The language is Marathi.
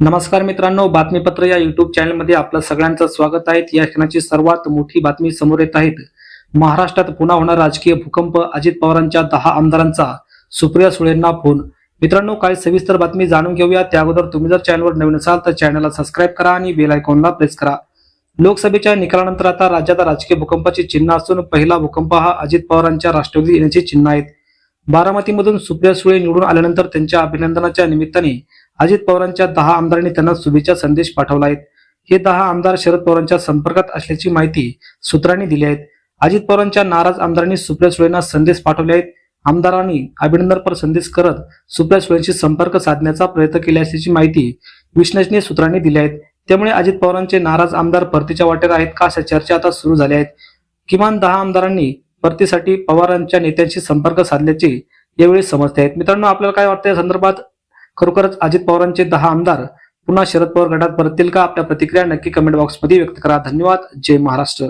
नमस्कार मित्रांनो बातमीपत्र या युट्यूब चॅनलमध्ये आपलं सगळ्यांचं स्वागत आहे. या क्षणाची सर्वात मोठी बातमी समोर येत आहेत. महाराष्ट्रात पुन्हा होणार राजकीय भूकंप अजित पवारांच्या दहा आमदारांचा सुप्रिया सुळेंना फोन. मित्रांनो काय सविस्तर बातमी जाणून घेऊया. त्या अगोदर तुम्ही जर चॅनलवर नवीन असाल तर चॅनलला सबस्क्राईब करा आणि बेल आयकॉनला प्रेस करा. लोकसभेच्या निकालानंतर आता राज्यात राजकीय भूकंपाचे चिन्ह असून पहिला भूकंप हा अजित पवारांच्या राष्ट्रवादी येण्याचे चिन्ह आहेत. बारामतीमधून सुप्रिया सुळे निवडून आल्यानंतर त्यांच्या अभिनंदनाच्या निमित्ताने अजित पवारांच्या दहा आमदारांनी त्यांना शुभेच्छा संदेश पाठवला आहेत हे दहा आमदार शरद पवारांच्या संपर्कात असल्याची माहिती सूत्रांनी दिली आहे. अजित पवारांच्या नाराज आमदारांनी सुप्रिया सुळेंना संदेश पाठवले आहेत. आमदारांनी अभिनंदनपर संदेश करत सुप्रिया सुळेंशी संपर्क साधण्याचा प्रयत्न केला असल्याची माहिती विश्लेषणीय सूत्रांनी दिली आहेत त्यामुळे अजित पवारांचे नाराज आमदार परतीच्या वाटेत आहेत का अशा चर्चा आता सुरू झाल्या आहेत. किमान दहा आमदारांनी परतीसाठी पवारांच्या नेत्यांशी संपर्क साधल्याचे यावेळी समजते आहेत. मित्रांनो आपल्याला काय वाटतं या संदर्भात? खरोखरच अजित पवारांचे दहा आमदार पुन्हा शरद पवार गटात परतील का? आपल्या प्रतिक्रिया नक्की कमेंट बॉक्समध्ये व्यक्त करा. धन्यवाद. जय महाराष्ट्र.